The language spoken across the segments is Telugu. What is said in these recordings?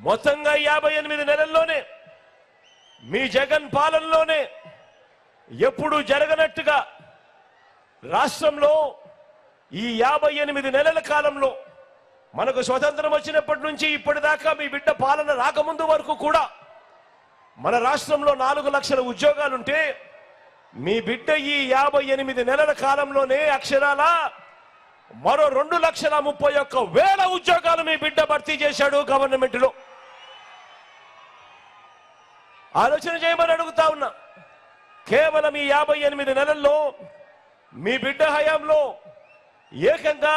మొత్తంగా యాభై ఎనిమిది నెలల్లోనే మీ జగన్ పాలనలోనే ఎప్పుడు జరగనట్టుగా రాష్ట్రంలో ఈ యాభై ఎనిమిది నెలల కాలంలో మనకు స్వతంత్రం వచ్చినప్పటి నుంచి ఇప్పటిదాకా మీ బిడ్డ పాలన రాకముందు వరకు కూడా మన రాష్ట్రంలో నాలుగు లక్షల ఉద్యోగాలుంటే మీ బిడ్డ ఈ యాభై ఎనిమిది నెలల కాలంలోనే అక్షరాల మరో రెండు లక్షల ముప్పై ఒక్క వేల ఉద్యోగాలు మీ బిడ్డ భర్తీ చేశాడు గవర్నమెంట్లో. ఆలోచన చేయమని అడుగుతా ఉన్నా. కేవలం ఈ యాభై ఎనిమిది నెలల్లో మీ బిడ్డ హయాంలో ఏకంగా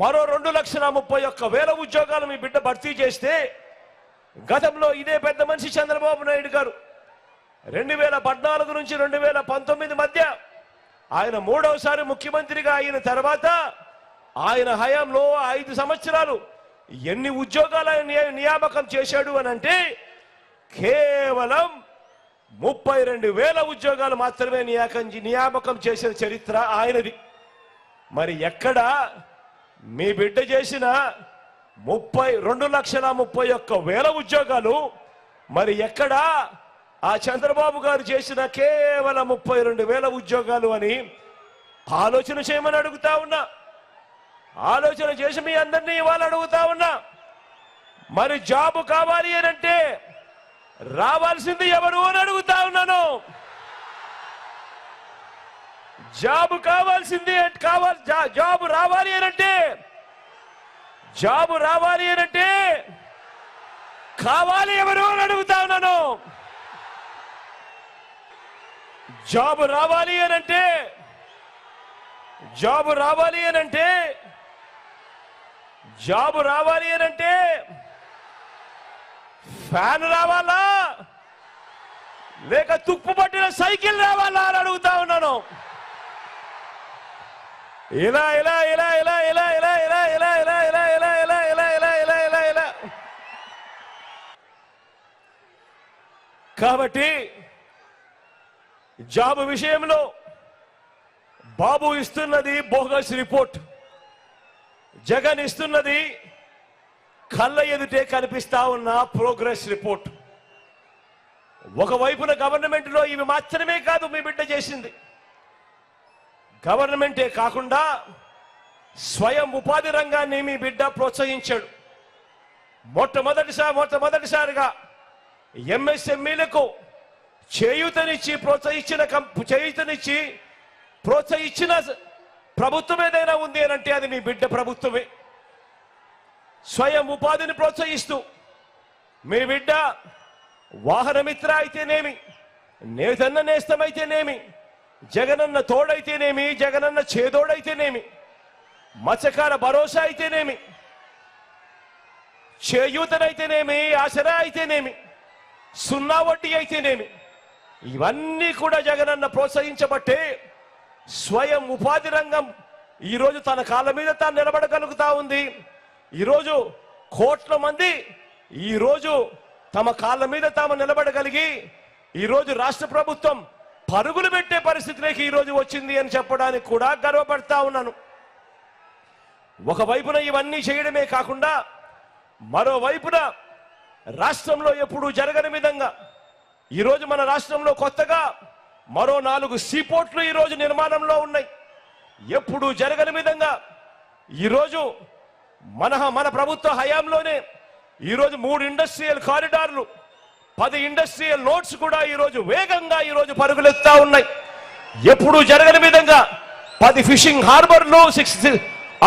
మరో రెండు లక్షల ముప్పై ఒక్క వేల ఉద్యోగాలు మీ బిడ్డ భర్తీ చేస్తే గతంలో ఇదే పెద్ద మనిషి చంద్రబాబు నాయుడు గారు రెండు వేల పద్నాలుగు నుంచి రెండు వేల పంతొమ్మిది మధ్య ఆయన మూడవసారి ముఖ్యమంత్రిగా అయిన తర్వాత ఆయన హయాంలో ఐదు సంవత్సరాలు ఎన్ని ఉద్యోగాలు ఆయన నియామకం చేశాడు అని అంటే కేవలం ముప్పై రెండు వేల ఉద్యోగాలు మాత్రమే నియాకం నియామకం చేసిన చరిత్ర ఆయనది. మరి ఎక్కడ మీ బిడ్డ చేసిన ముప్పై రెండు లక్షల ముప్పై ఒక్క వేల ఉద్యోగాలు మరి ఎక్కడ ఆ చంద్రబాబు గారు చేసిన కేవలం ముప్పై రెండు వేల ఉద్యోగాలు అని ఆలోచన చేయమని అడుగుతా ఉన్నా. ఆలోచన చేసి మీ అందరినీ ఇవాళ అడుగుతా ఉన్నా. మరి జాబు కావాలి అని అంటే రావాల్సింది ఎవరు అని అడుగుతా ఉన్నాను. జాబు కావాల్సింది కావాలి జాబ్ జాబు రావాలి అనంటే అంటే జాబు రావాలి అనంటే అంటే కావాలి ఎవరు అని అడుగుతా ఉన్నాను. జాబు రావాలి అనంటే అంటే జాబు రావాలి అని అంటే జాబు రావాలి అనంటే అంటే ఫ్యాన్ రావాలా లేక తుప్పు పట్టిన సైకిల్ రావాలా అని అడుగుతా ఉన్నాను ఇలా ఇలా ఇలా ఇలా ఇలా ఇలా ఇలా ఇలా ఇలా ఇలా ఇలా ఇలా ఇలా ఇలా ఇలా ఇలా ఇలా కాబట్టి జాబ్ విషయంలో బాబు ఇస్తున్నది బోగస్ రిపోర్ట్ జగన్ ఇస్తున్నది కళ్ళ ఎదుటే కనిపిస్తా ఉన్న ప్రోగ్రెస్ రిపోర్ట్. ఒకవైపున గవర్నమెంట్లో ఇవి మాత్రమే కాదు మీ బిడ్డ చేసింది. గవర్నమెంటే కాకుండా స్వయం ఉపాధి రంగాన్ని మీ బిడ్డ ప్రోత్సహించాడు. మొట్టమొదటిసారి మొట్టమొదటిసారిగా ఎంఎస్ఎంఈలకు చేయూతనిచ్చి ప్రోత్సహించిన కంప్- చేయూతనిచ్చి ప్రోత్సహించిన ప్రభుత్వం ఏదైనా ఉంది అని అంటే అది మీ బిడ్డ ప్రభుత్వమే. స్వయం ఉపాధిని ప్రోత్సహిస్తూ మీ బిడ్డ వాహనమిత్ర అయితేనేమి నేతన్న నేస్తమైతేనేమి జగనన్న తోడైతేనేమి జగనన్న చేదోడైతేనేమి మత్స్యకార భరోసా అయితేనేమి చేయూతనైతేనేమి ఆసరా అయితేనేమి సున్నా వడ్డీ అయితేనేమి ఇవన్నీ కూడా జగనన్న ప్రోత్సహించబట్టే స్వయం ఉపాధి రంగం ఈరోజు తన కాళ్ళ మీద తాను నిలబడగలుగుతా ఉంది. ఈరోజు కోట్ల మంది ఈరోజు తమ కాళ్ళ మీద తాము నిలబడగలిగి ఈరోజు రాష్ట్ర ప్రభుత్వం పరుగులు పెట్టే పరిస్థితిలోకి ఈరోజు వచ్చింది అని చెప్పడానికి కూడా గర్వపడతా ఉన్నాను. ఒకవైపున ఇవన్నీ చేయడమే కాకుండా మరోవైపున రాష్ట్రంలో ఎప్పుడూ జరగని విధంగా ఈరోజు మన రాష్ట్రంలో కొత్తగా మరో నాలుగు సీపోర్ట్లు ఈరోజు నిర్మాణంలో ఉన్నాయి. ఎప్పుడు జరగని విధంగా ఈరోజు మన మన ప్రభుత్వ హయాంలోనే ఈరోజు మూడు ఇండస్ట్రియల్ కారిడార్లు పది ఇండస్ట్రియల్ నోట్స్ కూడా ఈరోజు వేగంగా ఈరోజు పరుగులెత్తా ఉన్నాయి. ఎప్పుడూ జరగని విధంగా పది ఫిషింగ్ హార్బర్లు సిక్స్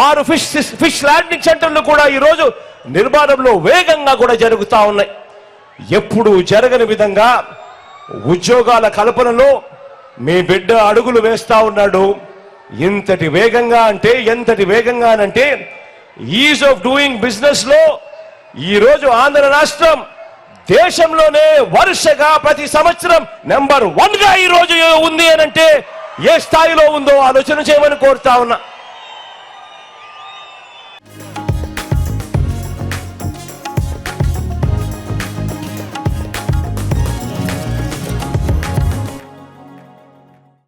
ఆరు ఫిష్ ఫిష్ ల్యాండింగ్ సెంటర్లు కూడా ఈరోజు నిర్మాణంలో వేగంగా కూడా జరుగుతూ ఉన్నాయి. ఎప్పుడు జరగని విధంగా ఉద్యోగాల కల్పనలో మీ బిడ్డ అడుగులు వేస్తా ఉన్నాడు. ఇంతటి వేగంగా అంటే ఎంతటి వేగంగా అంటే ఈజ్ ఆఫ్ డూయింగ్ బిజినెస్లో ఈ రోజు ఆంధ్ర రాష్ట్రం దేశంలోనే వరుసగా ప్రతి సంవత్సరం నెంబర్ వన్గా ఈ రోజు ఉంది అని అంటే ఏ స్థాయిలో ఉందో ఆలోచన చేయమని కోరుతా ఉన్నా.